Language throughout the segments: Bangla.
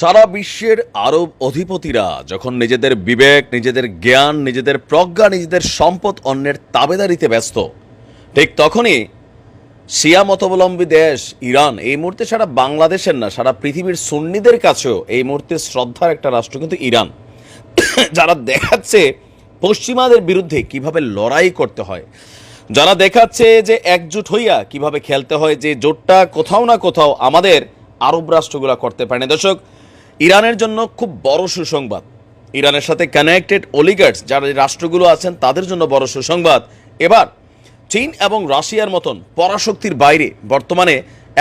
সারা বিশ্বের আরব অধিপতিরা যখন নিজেদের বিবেক, নিজেদের জ্ঞান, নিজেদের প্রজ্ঞা, নিজেদের সম্পদ অন্যের তাবেদারিতে ব্যস্ত, ঠিক তখনই শিয়া মতাবলম্বী দেশ ইরান এই মুহূর্তে সারা বাংলাদেশের না, সারা পৃথিবীর সুন্নিদের কাছেও এই মুহূর্তে শ্রদ্ধার একটা রাষ্ট্র কিন্তু ইরান। যারা দেখাচ্ছে পশ্চিমাদের বিরুদ্ধে কীভাবে লড়াই করতে হয়, যারা দেখাচ্ছে যে একজোট হইয়া কীভাবে খেলতে হয়, যে জোটটা কোথাও না কোথাও আমাদের আরব রাষ্ট্রগুলো করতে পারে। না দর্শক ইরানের জন্য খুব বড় সুসংবাদ। ইরানের সাথে কানেক্টেড অলিগার্স যারা রাষ্ট্রগুলো আছেন, তাদের জন্য বড় সুসংবাদ। এবার, চীন এবং রাশিয়ার মতন পরাশক্তির বাইরে বর্তমানে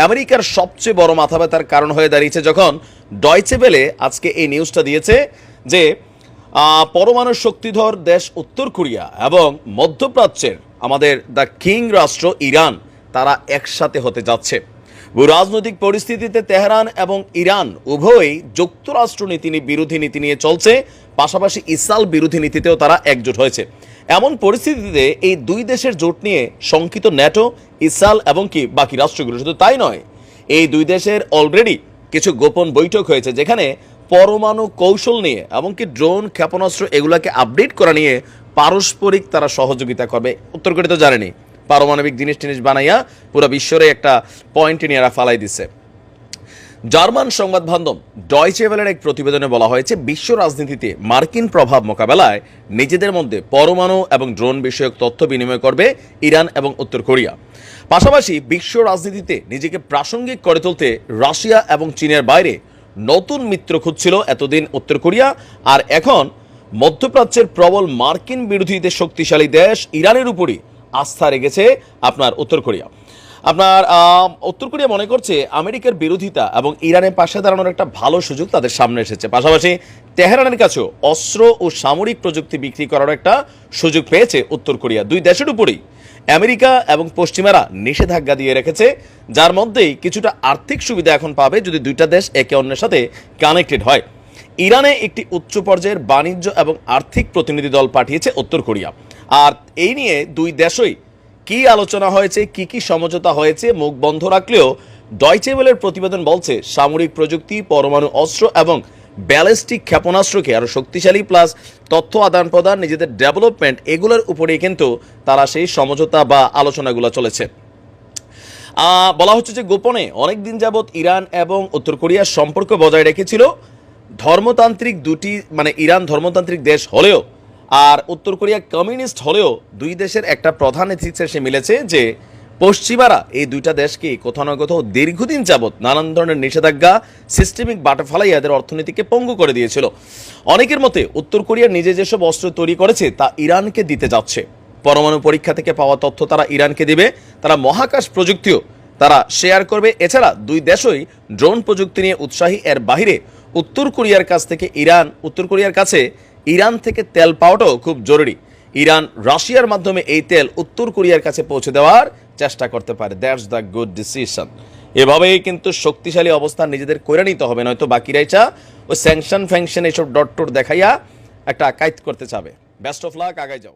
আমেরিকার সবচেয়ে বড় মাথা ব্যথার কারণ হয়ে দাঁড়িয়েছে যখন ডয়চে বেলে আজকে এই নিউজটা দিয়েছে যে পরমাণু শক্তিধর দেশ উত্তর কোরিয়া এবং মধ্যপ্রাচ্যের আমাদের দ্য কিং রাষ্ট্র ইরান, তারা একসাথে হতে যাচ্ছে। রাজনৈতিক পরিস্থিতিতে তেহরান এবং ইরান উভয়ই যুক্তরাষ্ট্র নীতি বিরোধী নীতি নিয়ে চলছে। পাশাপাশি ইসরাল বিরোধী নীতিতেও তারা একজোট হয়েছে। এমন পরিস্থিতিতে এই দুই দেশের জোট নিয়ে শঙ্কিত ন্যাটো ইসরাল এবং কি বাকি রাষ্ট্রগুলো। শুধু তাই নয়, এই দুই দেশের অলরেডি কিছু গোপন বৈঠক হয়েছে যেখানে পরমাণু কৌশল নিয়ে এমনকি ড্রোন, ক্ষেপণাস্ত্র এগুলাকে আপডেট করা নিয়ে পারস্পরিক তারা সহযোগিতা করবে। উত্তর কোরিয়া তো জানেনি। পারমাণবিক জিনিস টিনিস বানাইয়া পুরো বিশ্বরে একটা পয়েন্ট নিয়ে ফালাই দিচ্ছে জার্মান সংবাদ মাধ্যম ডয়চে ভেলের এক প্রতিবেদনে বলা হয়েছে, বিশ্ব রাজনীতিতে মার্কিন প্রভাব মোকাবেলায় নিজেদের মধ্যে পরমাণু এবং ড্রোন বিষয়ক তথ্য বিনিময় করবে ইরান এবং উত্তর কোরিয়া। পাশাপাশি বিশ্ব রাজনীতিতে নিজেকে প্রাসঙ্গিক করে তুলতে রাশিয়া এবং চীনের বাইরে নতুন মিত্র খুঁজছিল এতদিন উত্তর কোরিয়া, আর এখন মধ্যপ্রাচ্যের প্রবল মার্কিন বিরোধীদের শক্তিশালী দেশ ইরানের উপরই আস্থা রেখেছে আপনার উত্তর কোরিয়া। আপনার উত্তর কোরিয়া মনে করছে আমেরিকার বিরোধিতা এবং ইরানের পাশে দাঁড়ানোর একটা ভালো সুযোগ তাদের সামনে এসেছে। পাশাপাশি তেহরানের কাছেও অস্ত্র ও সামরিক প্রযুক্তি বিক্রি করার একটা সুযোগ পেয়েছে উত্তর কোরিয়া। দুই দেশের উপরেই আমেরিকা এবং পশ্চিমারা নিষেধাজ্ঞা দিয়ে রেখেছে, যার মধ্যেই কিছুটা আর্থিক সুবিধা এখন পাবে যদি দুইটা দেশ একে অন্যের সাথে কানেক্টেড হয়। ইরানে একটি উচ্চ পর্যায়ের বাণিজ্য এবং আর্থিক প্রতিনিধি দল পাঠিয়েছে উত্তর কোরিয়া। আর এই নিয়ে দুই দেশই কি আলোচনা হয়েছে, কি কি সমঝোতা হয়েছে, মুখ বন্ধ রাখলেও ডয়চেবেলের প্রতিবেদন বলছে, সামরিক প্রযুক্তি, পরমাণু অস্ত্র এবং ব্যালিস্টিক ক্ষেপণাস্ত্রকে আরও শক্তিশালী প্লাস তথ্য আদান প্রদান, নিজেদের ডেভেলপমেন্ট এগুলোর উপরেই কিন্তু তারা সেই সমঝোতা বা আলোচনাগুলো চলেছে। বলা হচ্ছে যে গোপনে অনেক দিন যাবৎ ইরান এবং উত্তর কোরিয়ার সম্পর্ক বজায় রেখেছিল। ধর্মতান্ত্রিক দুটি মানে ইরান ধর্মতান্ত্রিক দেশ হলেও আর উত্তর কোরিয়া কমিউনিস্ট হলেও দুই দেশের একটা প্রধান সে মিলেছে যে পশ্চিমারা এই দুইটা দেশকে কোথাও না কোথাও দীর্ঘদিন যাবৎ নানান ধরনের নিষেধাজ্ঞা সিস্টেমিক বাটা ফালাই এদের অর্থনীতিকে পঙ্গু করে দিয়েছিল। অনেকের মতে উত্তর কোরিয়া নিজে যেসব অস্ত্র তৈরি করেছে তা ইরানকে দিতে যাচ্ছে। পরমাণু পরীক্ষা থেকে পাওয়া তথ্য তারা ইরানকে দিবে, তারা মহাকাশ প্রযুক্তিও তারা শেয়ার করবে। এছাড়া দুই দেশই ড্রোন প্রযুক্তি নিয়ে উৎসাহী। এর বাহিরে উত্তর কোরিয়ার কাছ থেকে ইরান, উত্তর কোরিয়ার কাছে ইরান থেকে তেল পাওয়াটাও খুব জরুরি। ইরান রাশিয়ার মাধ্যমে এই তেল উত্তর কোরিয়ার কাছে পৌঁছে দেওয়ার চেষ্টা করতে পারে। দ্যাটস দ্য গুড ডিসিশন এভাবেই কিন্তু শক্তিশালী অবস্থান নিজেদের করে নিতে হবে, নয়তো বাকিরাই চা ও স্যাংশন ফ্যাংশন এইসব ডট টোট দেখাইয়া একটা কায়িত করতে চাবে। বেস্ট অফ লাক আগায় যাও।